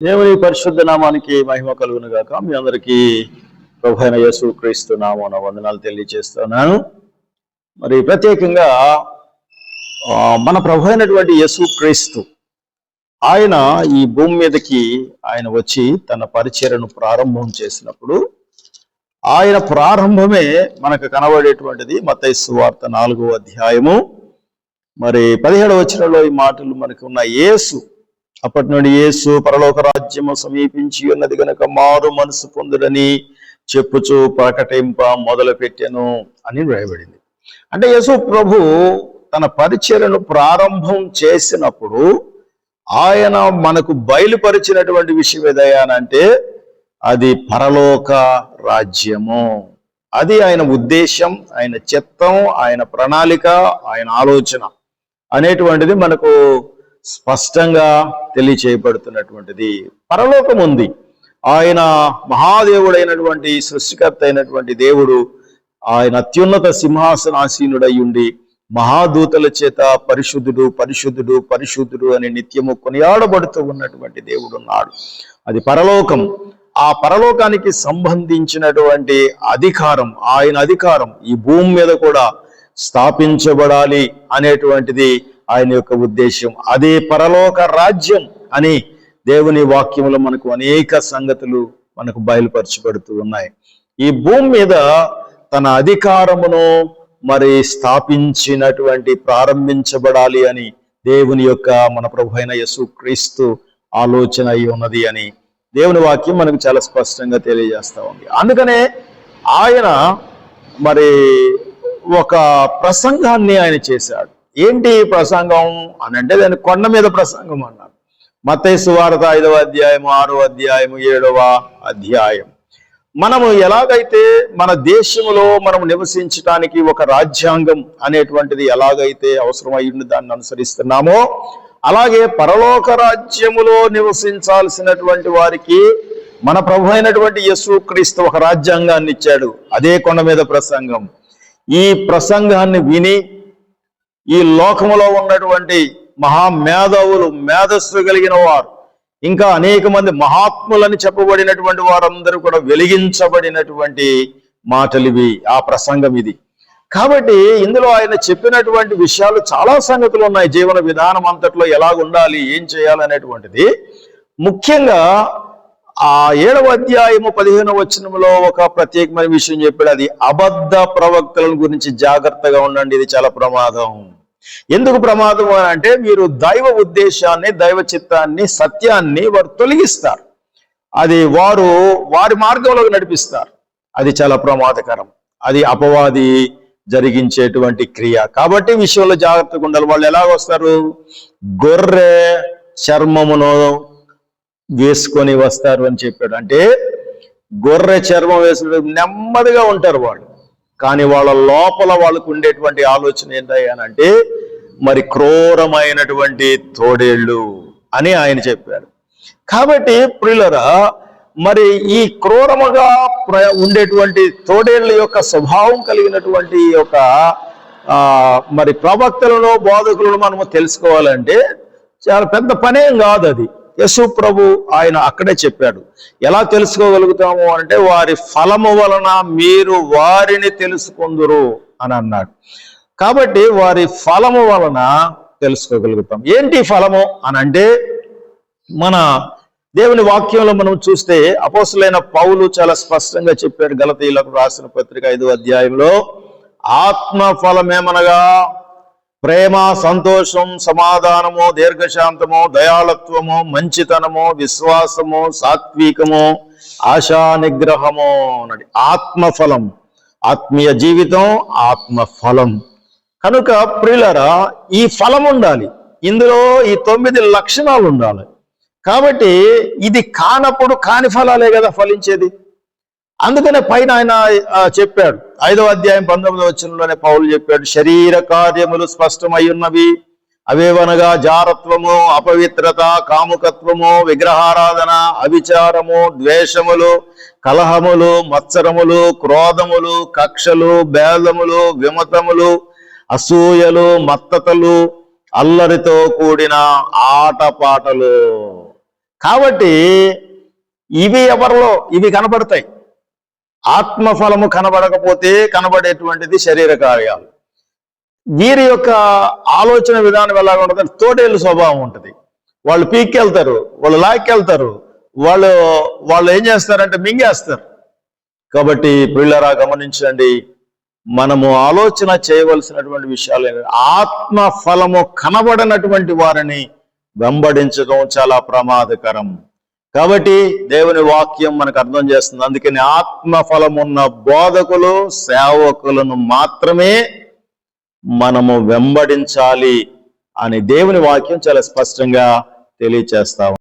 దేవుని పరిశుద్ధ నామానికి మహిమ కలుగును గాక. మీ అందరికీ ప్రభు అయిన యేసు క్రీస్తు నామన వందనాలు తెలియజేస్తున్నాను. మరి ప్రత్యేకంగా మన ప్రభు అయినటువంటి యేసు క్రీస్తు ఆయన ఈ భూమి మీదకి ఆయన వచ్చి తన పరిచయను ప్రారంభం చేసినప్పుడు ఆయన ప్రారంభమే మనకు కనబడేటువంటిది మత్తయి వార్త నాలుగో అధ్యాయము. మరి పదిహేడవ వచ్చినలో ఈ మాటలు మనకు ఉన్న యేసు అప్పటి నుండి యేసు పరలోక రాజ్యము సమీపించి ఉన్నది గనుక మారు మనసు పొందుడని చెప్పుచు ప్రకటింప మొదలు పెట్టాను అని వ్రాయబడింది. అంటే యేసు ప్రభు తన పరిచయను ప్రారంభం చేసినప్పుడు ఆయన మనకు బయలుపరిచినటువంటి విషయం ఏదయ్యానంటే అది పరలోక రాజ్యము. అది ఆయన ఉద్దేశం ఆయన చిత్తం ఆయన ప్రణాళిక ఆయన ఆలోచన అనేటువంటిది మనకు స్పష్టంగా తెలియచేయబడుతున్నటువంటిది. పరలోకం ఉంది. ఆయన మహాదేవుడైనటువంటి సృష్టికర్త అయినటువంటి దేవుడు ఆయన అత్యున్నత సింహాసనాసీనుడై ఉండి మహాదూతల చేత పరిశుద్ధుడు పరిశుద్ధుడు పరిశుద్ధుడు అని నిత్యము కొనియాడబడుతూ ఉన్నటువంటి దేవుడు ఉన్నాడు అది పరలోకం. ఆ పరలోకానికి సంబంధించినటువంటి అధికారం ఆయన అధికారం ఈ భూమి మీద కూడా స్థాపించబడాలి అనేటువంటిది ఆయన యొక్క ఉద్దేశం అదే పరలోక రాజ్యం అని దేవుని వాక్యంలో మనకు అనేక సంగతులు మనకు బయలుపరచబడుతూ ఉన్నాయి. ఈ భూమి మీద తన అధికారమును మరి స్థాపించినటువంటి ప్రారంభించబడాలి అని దేవుని యొక్క మన ప్రభు అయిన యేసుక్రీస్తు ఆలోచన అయి ఉన్నది అని దేవుని వాక్యం మనకు చాలా స్పష్టంగా తెలియజేస్తూ ఉంది. అందుకనే ఆయన మరి ఒక ప్రసంగాన్ని ఆయన చేశాడు. ఏంటి ప్రసంగం అని అంటే దాని కొండ మీద ప్రసంగం అన్నారు. మత్తయి వార్త ఐదవ అధ్యాయము ఆరో అధ్యాయము ఏడవ అధ్యాయం. మనము ఎలాగైతే మన దేశంలో మనం నివసించడానికి ఒక రాజ్యాంగం అనేటువంటిది ఎలాగైతే అవసరమైండు దాన్ని అనుసరిస్తున్నామో అలాగే పరలోక రాజ్యములో నివసించాల్సినటువంటి వారికి మన ప్రభు అయినటువంటి యేసు క్రీస్తు ఒక రాజ్యాంగాన్ని ఇచ్చాడు. అదే కొండ మీద ప్రసంగం. ఈ ప్రసంగాన్ని విని ఈ లోకములో ఉన్నటువంటి మహామేధావులు మేధస్సు కలిగిన వారు ఇంకా అనేక మంది మహాత్ములని చెప్పబడినటువంటి వారందరూ కూడా వెలిగించబడినటువంటి మాటలు ఇవి ఆ ప్రసంగం ఇది. కాబట్టి ఇందులో ఆయన చెప్పినటువంటి విషయాలు చాలా సంగతులు ఉన్నాయి. జీవన విధానం అంతట్లో ఎలాగుండాలి ఏం చేయాలి అనేటువంటిది ముఖ్యంగా ఆ ఏడవ అధ్యాయము పదిహేను వచనంలో ఒక ప్రత్యేకమైన విషయం చెప్పాడు. అది అబద్ధ ప్రవక్తలను గురించి జాగ్రత్తగా ఉండండి. ఇది చాలా ప్రమాదం. ఎందుకు ప్రమాదం అని అంటే మీరు దైవ ఉద్దేశాన్ని దైవ చిత్తాన్ని సత్యాన్ని వారు తొలగిస్తారు. అది వారు వారి మార్గంలోకి నడిపిస్తారు. అది చాలా ప్రమాదకరం. అది అపవాది జరిగించేటువంటి క్రియ. కాబట్టి విషయంలో జాగ్రత్తగా ఉండాలి. వాళ్ళు ఎలాగ వస్తారు? గొర్రె చర్మమును వేసుకొని వస్తారు అని చెప్పాడు. అంటే గొర్రె చర్మం వేసుకుని నెమ్మదిగా ఉంటారు వాళ్ళు. కానీ వాళ్ళ లోపల వాళ్ళకు ఉండేటువంటి ఆలోచన ఏంటంటే మరి క్రూరమైనటువంటి తోడేళ్ళు అని ఆయన చెప్పారు. కాబట్టి ప్రియులరా మరి ఈ క్రూరముగా ప్ర ఉండేటువంటి తోడేళ్ళ యొక్క స్వభావం కలిగినటువంటి యొక్క మరి ప్రవక్తలను బోధకులను మనము తెలుసుకోవాలంటే చాలా పెద్ద పనేం కాదు అది. యశు ప్రభు ఆయన అక్కడే చెప్పాడు. ఎలా తెలుసుకోగలుగుతాము అంటే వారి ఫలము వలన మీరు వారిని తెలుసుకుందురు అని అన్నాడు. కాబట్టి వారి ఫలము వలన తెలుసుకోగలుగుతాం. ఏంటి ఫలము అని అంటే మన దేవుని వాక్యంలో మనం చూస్తే అపోసులైన పౌలు చాలా స్పష్టంగా చెప్పాడు. గలతీలకు రాసిన పత్రిక ఐదో అధ్యాయంలో ఆత్మ ఫలమేమనగా? ప్రేమ సంతోషం సమాధానము దీర్ఘశాంతము దయాళత్వము మంచితనము విశ్వాసము సాత్వికము ఆశా నిగ్రహము అన్నది. ఆత్మఫలం. ఆత్మీయ జీవితం ఆత్మఫలం. కనుక ప్రియులరా ఈ ఫలం ఉండాలి. ఇందులో ఈ తొమ్మిది లక్షణాలు ఉండాలి. కాబట్టి ఇది కానప్పుడు కాని ఫలాలే కదా ఫలించేది? అందుకనే పైన ఆయన చెప్పాడు. ఐదవ అధ్యాయం పంతొమ్మిదవ వచనంలోనే పౌలు చెప్పాడు శరీర కార్యములు స్పష్టమై ఉన్నవి అవేవనగా జారత్వము అపవిత్రత కాముకత్వము విగ్రహారాధన అవిచారము ద్వేషములు కలహములు మత్సరములు క్రోధములు కక్షలు భేదములు విమతములు అసూయలు మత్తతలు అల్లరితో కూడిన ఆటపాటలు. కాబట్టి ఇవి ఎవరిలో? ఇవి కనబడతాయి. ఆత్మఫలము కనబడకపోతే కనబడేటువంటిది శరీర కార్యాలు. వీరి యొక్క ఆలోచన విధానం ఎలా ఉంటుంది తోడేలు స్వభావం ఉంటుంది. వాళ్ళు పీక్కెళ్తారు వాళ్ళు లాక్కెళ్తారు వాళ్ళు వాళ్ళు ఏం చేస్తారంటే మింగేస్తారు. కాబట్టి పిల్లరా గమనించండి మనము ఆలోచన చేయవలసినటువంటి విషయాలు ఆత్మ ఫలము కనబడినటువంటి వారిని వెంబడించడం చాలా ప్రమాదకరం. కాబట్టి దేవుని వాక్యం మనకు అర్థం చేస్తుంది అందుకని ఆత్మ ఫలం ఉన్న బోధకులు సేవకులను మాత్రమే మనము వెంబడించాలి అని దేవుని వాక్యం చాలా స్పష్టంగా తెలియచేస్తా ఉంది.